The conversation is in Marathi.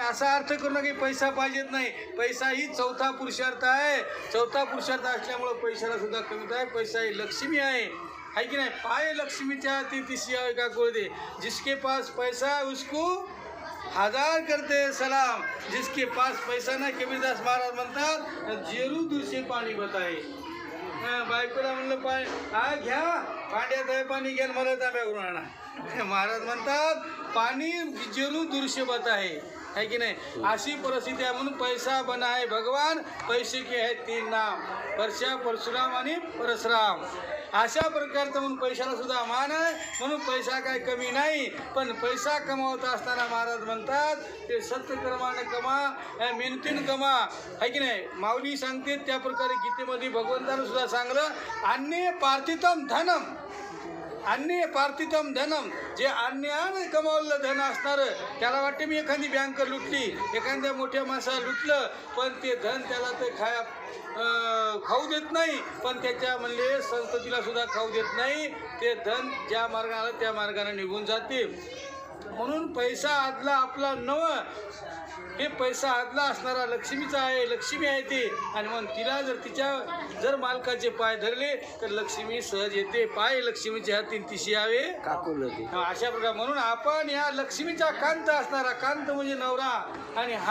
असा अर्थ करू नका पैसा पाहिजेत नाही. पैसा ही चौथा पुरुषार्थ आहे. चौथा पुरुषार्थ असल्यामुळं पैशाला सुद्धा कमीत आहे. पैसा ही लक्ष्मी आहे. है की नाही? पाय लक्ष्मीच्या ती तिशी आहे का कोळ दे जिसके पास पैसा उसको हजार करते सलाम. जिसके पास पैसा नाही कबीरदास महाराज म्हणतात जेरू दुसरे पाणी बताय बायकोला म्हणलं पाय हा घ्या. पांड्यात आहे पाणी घ्या मला मला तांब्यावरून आणा. महाराज म्हणतात पाणी जेरू दुर्शेबत आहे. है की नाही? अशी परिस्थिती आहे म्हणून पैसा बना आहे भगवान पैसे की आहेत तीन नाम. परशा परशुराम आणि परशुराम. अशा प्रकारचं म्हणून पैशाला सुद्धा मान आहे म्हणून पैसा काय कमी नाही. पण पैसा कमावत असताना महाराज म्हणतात ते सत्यकर्माने कमा मेहनतीनं कमा. है की नाही? माऊली सांगते त्या प्रकारे गीतेमध्ये भगवंतानं सुद्धा सांगलं अन्य पार्थितम धनम. अन्य पार्थितम धनम जे अन्याने कमावलेलं धन असणारं त्याला वाटते मी एखादी बँक लुटली एखाद्या मोठ्या माणसाला लुटलं पण ते धन त्याला ते खाया खाऊ देत नाही पण त्याच्या म्हणले संततीला सुद्धा खाऊ देत नाही ते धन ज्या मार्गाला त्या मार्गाने निघून जाते म्हणून पैसा आदला आपला नव हे पैसा आदला असणारा लक्ष्मीचा आहे लक्ष्मी आहे ते. आणि मग तिला जर तिच्या जर मालकाचे पाय धरले तर लक्ष्मी सहज येते. पाय लक्ष्मीच्या हाती तिशी यावे. हा, अशा प्रकारे म्हणून आपण या लक्ष्मीचा कांत असणारा कांत म्हणजे नवरा. आणि हा